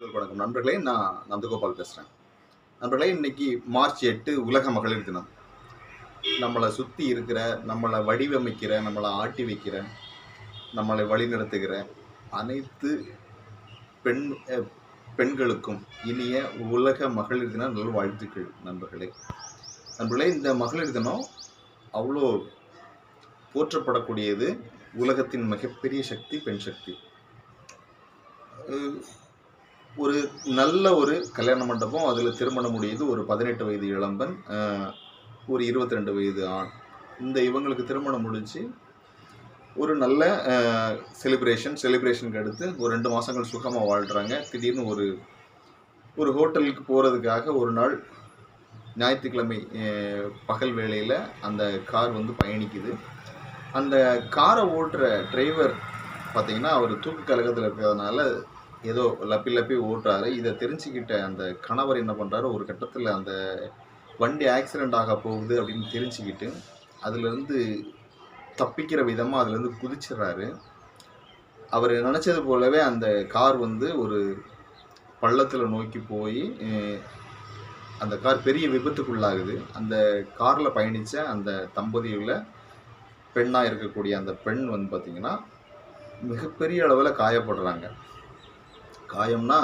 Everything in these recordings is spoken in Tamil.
வணக்கம். நண்பர்களே நான் நந்தகோபால் பேசுகிறேன் நண்பர்களே இன்னைக்கு மார்ச் எட்டு உலக மகளிர் தினம். நம்மளை சுற்றி இருக்கிற நம்மளை வடிவமைக்கிற நம்மளை ஆட்டி வைக்கிற நம்மளை வழிநடத்துகிற அனைத்து பெண் பெண்களுக்கும் இனிய உலக மகளிர் தின நல்வாழ்த்துக்கள் நண்பர்களே. நண்பர்களே இந்த மகளிர் தினம் அவ்வளோ போற்றப்படக்கூடியது உலகத்தின் மிகப்பெரிய சக்தி பெண் சக்தி. ஒரு நல்ல ஒரு கல்யாண மண்டபம் அதில் திருமணம் முடியுது ஒரு பதினெட்டு வயது இளம்பன் ஒரு இருபத்தி ரெண்டு வயது ஆண். இந்த இவங்களுக்கு திருமணம் முடிஞ்சு ஒரு நல்ல செலிப்ரேஷன் செலிப்ரேஷனுக்கு அடுத்து ஒரு ரெண்டு மாதங்கள் சுகமாக வாழ்கிறாங்க திடீர்னு ஒரு ஒரு ஹோட்டலுக்கு போகிறதுக்காக ஒரு நாள் ஞாயிற்றுக்கிழமை பகல் வேளையில் அந்த கார் வந்து பயணிக்குது. அந்த காரை ஓட்டுற டிரைவர் பார்த்தீங்கன்னா அவர் தூக்கு கழகத்தில் இருக்கிறதுனால ஏதோ லப்பி லப்பி ஓட்டுறாரு. இதை தெரிஞ்சுக்கிட்ட அந்த கணவர் என்ன பண்ணுறாரு ஒரு கட்டத்தில் அந்த வண்டி ஆக்சிடெண்ட் ஆக போகுது அப்படின்னு தெரிஞ்சுக்கிட்டு அதுலேருந்து தப்பிக்கிற விதமாக அதுலேருந்து குதிச்சிடுறாரு. அவர் நினச்சது போலவே அந்த கார் வந்து ஒரு பள்ளத்தில் நோக்கி போய் அந்த கார் பெரிய விபத்துக்குள்ளாகுது. அந்த காரில் பயணித்த அந்த தம்பதியில் பெண்ணாக இருக்கக்கூடிய அந்த பெண் வந்து பார்த்திங்கன்னா மிகப்பெரிய அளவில் காயப்படுறாங்க. காயம்னா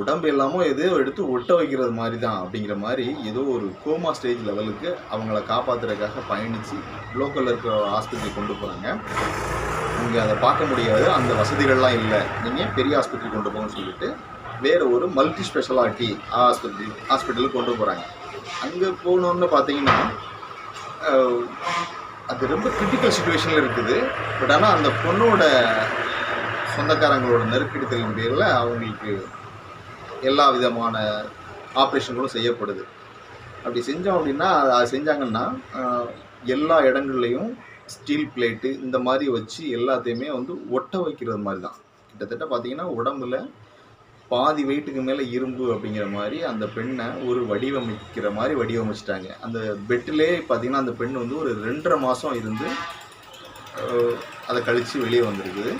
உடம்பு எல்லாமோ எதோ எடுத்து ஒட்ட வைக்கிறது மாதிரி தான் அப்படிங்கிற மாதிரி ஏதோ ஒரு கோமா ஸ்டேஜ் லெவலுக்கு அவங்கள காப்பாத்துறதுக்காக பயணித்து லோக்கலில் இருக்கிற ஆஸ்பத்திரி கொண்டு போகிறாங்க இங்கே அதை பார்க்க முடியாது. அந்த வசதிகள்லாம் இல்லை. நீங்கள் பெரிய ஆஸ்பத்திரி கொண்டு போங்கன்னு சொல்லிட்டு வேறு ஒரு மல்டி ஸ்பெஷாலிட்டி ஆஸ்பத்திரி ஹாஸ்பிட்டலுக்கு கொண்டு போகிறாங்க அங்கே போனோன்னு பார்த்தீங்கன்னா அது ரொம்ப கிரிட்டிக்கல் சுச்சுவேஷனில் இருக்குது. பட் ஆனால் அந்த பொண்ணோட சொந்தக்காரங்களோட நெருக்கடித்தலின் பேரில் அவங்களுக்கு எல்லா விதமான ஆப்ரேஷன்களும் செய்யப்படுது. அப்படி செஞ்சோம் அப்படின்னா அது செஞ்சாங்கன்னா எல்லா இடங்கள்லையும் ஸ்டீல் பிளேட்டு இந்த மாதிரி வச்சு எல்லாத்தையுமே வந்து ஒட்ட வைக்கிறது மாதிரி தான் கிட்டத்தட்ட பார்த்திங்கன்னா உடம்புல பாதி வெயிட்டுக்கு மேலே இரும்பு அப்படிங்கிற மாதிரி அந்த பெண்ணை ஒரு வடிவமைக்கிற மாதிரி வடிவமைச்சிட்டாங்க. அந்த பெட்டிலே பார்த்தீங்கன்னா அந்த பெண் வந்து ஒரு ரெண்டரை மாதம் இருந்து அதை கழித்து வெளியே வந்திருக்குது.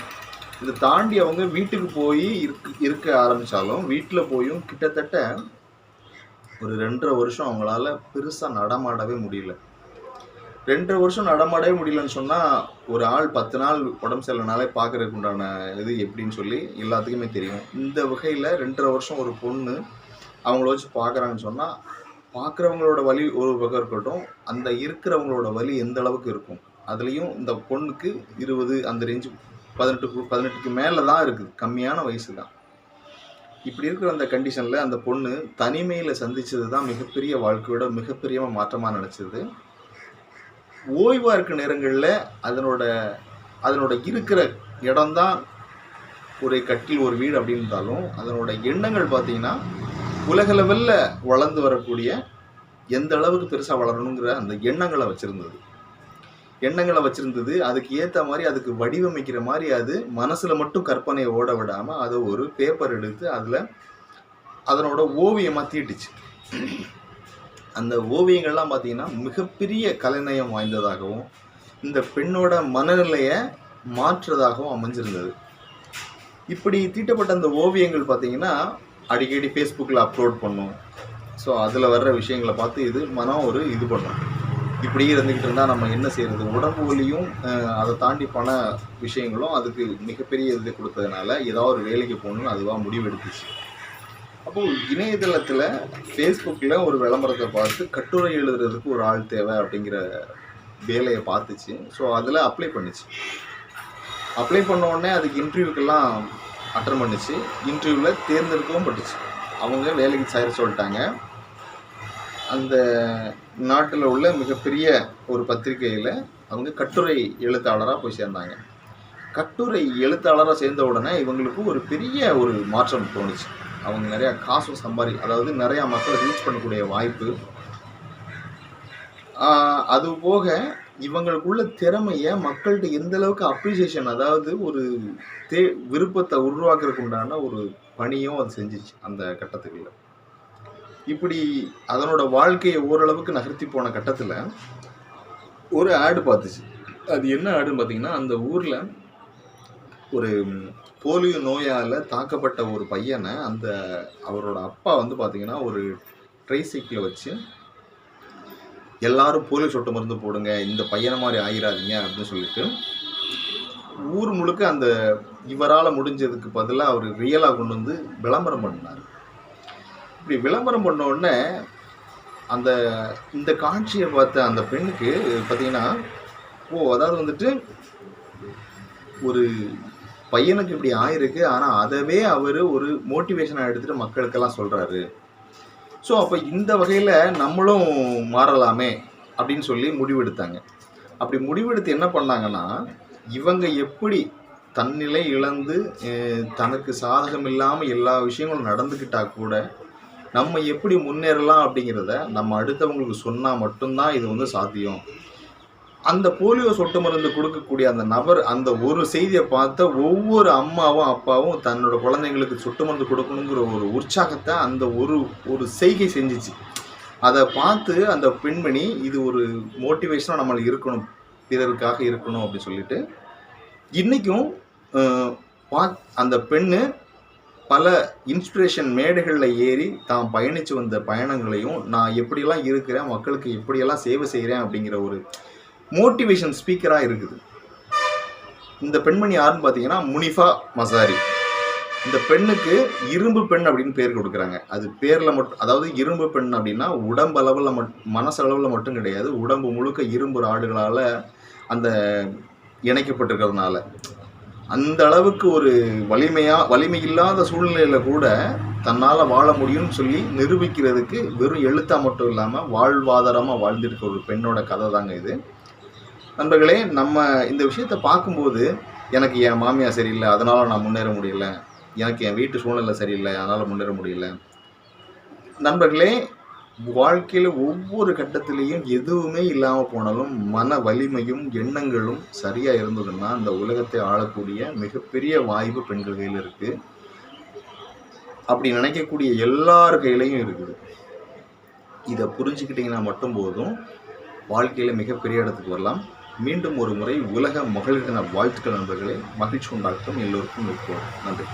இதை தாண்டி அவங்க வீட்டுக்கு போய் இருக்க இருக்க ஆரம்பித்தாலும் வீட்டில் போயும் கிட்டத்தட்ட ஒரு ரெண்டரை வருஷம் அவங்களால பெருசாக நடமாடவே முடியல. ரெண்டரை வருஷம் நடமாடவே முடியலன்னு சொன்னால் ஒரு ஆள் பத்து நாள் உடம்பு சரியில்லைனாலே பார்க்கறதுக்கு உண்டான இது எப்படின்னு சொல்லி எல்லாத்துக்குமே தெரியும். இந்த வகையில் ரெண்டரை வருஷம் ஒரு பொண்ணு அவங்கள வச்சு பார்க்குறாங்கன்னு சொன்னால் பார்க்குறவங்களோட வலி ஒரு பக்கம் இருக்கட்டும் அந்த இருக்கிறவங்களோட வலி எந்த அளவுக்கு இருக்கும்? அதுலேயும் இந்த பொண்ணுக்கு இருபது அந்த ரேஞ்சு பதினெட்டு பதினெட்டுக்கு மேலே தான் இருக்குது. கம்மியான வயசு தான் இப்படி இருக்கிற அந்த கண்டிஷனில் அந்த பொண்ணு தனிமையில் சந்தித்தது தான் மிகப்பெரிய வாழ்க்கையோட மிகப்பெரிய மாற்றமாக நினச்சது. ஓய்வாக இருக்க நேரங்களில் அதனோட அதனோட இருக்கிற இடம்தான் ஒரு கட்டில் ஒரு வீடு அப்படின்னு இருந்தாலும் அதனோட எண்ணங்கள் பார்த்தீங்கன்னா உலக லெவலில் வளர்ந்து வரக்கூடிய எந்த அளவுக்கு பெருசாக வளரணுங்கிற அந்த எண்ணங்களை வச்சுருந்தது. எண்ணங்களை வச்சுருந்தது. அதுக்கு ஏற்ற மாதிரி அதுக்கு வடிவமைக்கிற மாதிரி அது மனசில் மட்டும் கற்பனையை ஓட விடாமல் அதை ஒரு பேப்பர் எடுத்து அதில் அதனோட ஓவியமாக தீட்டுச்சு. அந்த ஓவியங்கள்லாம் பார்த்தீங்கன்னா மிகப்பெரிய கலைநயம் வாய்ந்ததாகவும் இந்த பெண்ணோட மனநிலையை மாற்றுறதாகவும் அமைஞ்சிருந்தது. இப்படி தீட்டப்பட்ட அந்த ஓவியங்கள் பார்த்தீங்கன்னா அடிக்கடி ஃபேஸ்புக்கில் அப்லோட் பண்ணும். ஸோ அதில் வர்ற விஷயங்களை பார்த்து இது மனம் ஒரு இது பண்ணும். இப்படி இருந்துக்கிட்டு இருந்தால் நம்ம என்ன செய்கிறது உடம்பு வலியும் அதை தாண்டி பண விஷயங்களும் அதுக்கு மிகப்பெரிய இது கொடுத்ததுனால ஏதாவது ஒரு வேலைக்கு போகணும்னு அதுவாக முடிவெடுத்துச்சு. அப்போது இணையதளத்தில் ஃபேஸ்புக்கில் ஒரு விளம்பரத்தை பார்த்து கட்டுரை எழுதுறதுக்கு ஒரு ஆள் தேவை அப்படிங்கிற வேலையை பார்த்துச்சு. ஸோ அதில் அப்ளை பண்ணுச்சு. அப்ளை பண்ண உடனே அதுக்கு இன்டர்வியூக்கெல்லாம் அட்டன் பண்ணிச்சு. இன்டர்வியூவில் தேர்ந்தெடுக்கவும் பட்டுச்சு. அவங்க வேலைக்கு சேர சொல்லிட்டாங்க. அந்த நாட்டில் உள்ள மிகப்பெரிய ஒரு பத்திரிகையில் அவங்க கட்டுரை எழுத்தாளராக போய் சேர்ந்தாங்க. கட்டுரை எழுத்தாளராக சேர்ந்த உடனே இவங்களுக்கு ஒரு பெரிய ஒரு மாற்றம் தோணுச்சு. அவங்க நிறையா காசும் சம்பாதி அதாவது நிறையா மக்களை ரீச் பண்ணக்கூடிய வாய்ப்பு. அது போக இவங்களுக்குள்ள திறமையை மக்கள்கிட்ட எந்த அளவுக்கு அப்ரிசியேஷன் அதாவது ஒரு தே விருப்பத்தை உருவாக்குறதுக்கு உண்டான ஒரு பணியும் அது செஞ்சிச்சு அந்த கட்டத்துக்குள்ள. இப்படி அதனோட வாழ்க்கையை ஓரளவுக்கு நகர்த்தி போன கட்டத்தில் ஒரு ஆடு பார்த்துச்சு. அது என்ன ஆடுன்னு பார்த்தீங்கன்னா அந்த ஊரில் ஒரு போலியோ நோயால் தாக்கப்பட்ட ஒரு பையனை அந்த அவரோட அப்பா வந்து பார்த்தீங்கன்னா ஒரு ட்ரைசைக்கிளை வச்சு எல்லாரும் போலியோ சொட்டு மருந்து போடுங்க இந்த பையனை மாதிரி ஆயிராதீங்க அப்படின்னு சொல்லிட்டு ஊர் முழுக்க அந்த இவரால் முடிஞ்சதுக்கு பதிலாக அவர் ரியலாக கொண்டு வந்து விளம்பரம் பண்ணார். இப்படி விளம்பரம் பண்ண உடனே அந்த இந்த காட்சியை பார்த்த அந்த பெண்ணுக்கு பார்த்தீங்கன்னா ஓ அதாவது வந்துட்டு ஒரு பையனுக்கு இப்படி ஆயிருக்கு ஆனால் அதவே அவர் ஒரு மோட்டிவேஷனாக எடுத்துகிட்டு மக்களுக்கெல்லாம் சொல்கிறாரு ஸோ அப்போ இந்த வகையில் நம்மளும் மாறலாமே அப்படின்னு சொல்லி முடிவெடுத்தாங்க. அப்படி முடிவெடுத்து என்ன பண்ணாங்கன்னா இவங்க எப்படி தன்னிலை இழந்து தனக்கு சாதகம் இல்லாமல் எல்லா விஷயங்களும் நடந்துக்கிட்டா கூட நம்ம எப்படி முன்னேறலாம் அப்படிங்கிறத நம்ம அடுத்தவங்களுக்கு சொன்னால் மட்டும்தான் இது வந்து சாத்தியம். அந்த போலியோ சொட்டு மருந்து கொடுக்கக்கூடிய அந்த நபர் அந்த ஒரு செய்தியை பார்த்த ஒவ்வொரு அம்மாவும் அப்பாவும் தன்னோட குழந்தைங்களுக்கு சொட்டு மருந்து கொடுக்கணுங்கிற ஒரு உற்சாகத்தை அந்த ஒரு ஒரு செய்கை செஞ்சுச்சு. அதை பார்த்து அந்த பெண்மணி இது ஒரு மோட்டிவேஷனாக நம்மளுக்கு இருக்கணும் பிறருக்காக இருக்கணும் அப்படின்னு சொல்லிட்டு இன்றைக்கும் பா அந்த பெண்ணு பல இன்ஸ்பிரேஷன் மேடைகளில் ஏறி தான் பயணித்து வந்த பயணங்களையும் நான் எப்படியெல்லாம் இருக்கிறேன் மக்களுக்கு எப்படியெல்லாம் சேவை செய்கிறேன் அப்படிங்கிற ஒரு மோட்டிவேஷன் ஸ்பீக்கராக இருக்குது. இந்த பெண்மணி யாருன்னு பார்த்தீங்கன்னா முனிஃபா மசாரி. இந்த பெண்ணுக்கு இரும்பு பெண் அப்படின்னு பேர் கொடுக்குறாங்க. அது பேரில் மட்டும் அதாவது இரும்பு பெண் அப்படின்னா உடம்பு அளவில் மட் மனசளவில் மட்டும் கிடையாது உடம்பு முழுக்க இரும்பு ராடுகளால் அந்த இணைக்கப்பட்டிருக்கிறதுனால. அந்த அளவுக்கு ஒரு வலிமையா வலிமை இல்லாத சூழ்நிலையில கூட தன்னால் வாழ முடியும்னு சொல்லி நிரூபிக்கிறதுக்கு வெறும் எழுத்தா மட்டும் இல்லாமல் வாழ்வாதாரமாக வாழ்ந்திருக்க ஒரு பெண்ணோட கதை தாங்க இது. நண்பர்களே நம்ம இந்த விஷயத்தை பார்க்கும்போது எனக்கு என் மாமியார் சரியில்லை அதனால் நான் முன்னேற முடியல. எனக்கு என் வீட்டு சூழ்நிலை சரியில்லை அதனால் முன்னேற முடியல. நண்பர்களே வாழ்க்கையில் ஒவ்வொரு கட்டத்திலையும் எதுவுமே இல்லாமல் போனாலும் மன வலிமையும் எண்ணங்களும் சரியாக இருந்ததுன்னா அந்த உலகத்தை ஆளக்கூடிய மிகப்பெரிய வாய்ப்பு பெண்கள் கையில் இருக்குது அப்படி நினைக்கக்கூடிய எல்லார் கையிலையும் இருக்குது. இதை புரிஞ்சுக்கிட்டிங்கன்னா மட்டும் போதும். வாழ்க்கையில் மிகப்பெரிய இடத்துக்கு வரலாம். மீண்டும் ஒரு முறை உலக மகளிர் தின வாழ்த்துக்கள் நண்பர்களே. மகிழ்ச்சி உண்டாக்கும் எல்லோருக்கும் இருக்கும் நன்றி.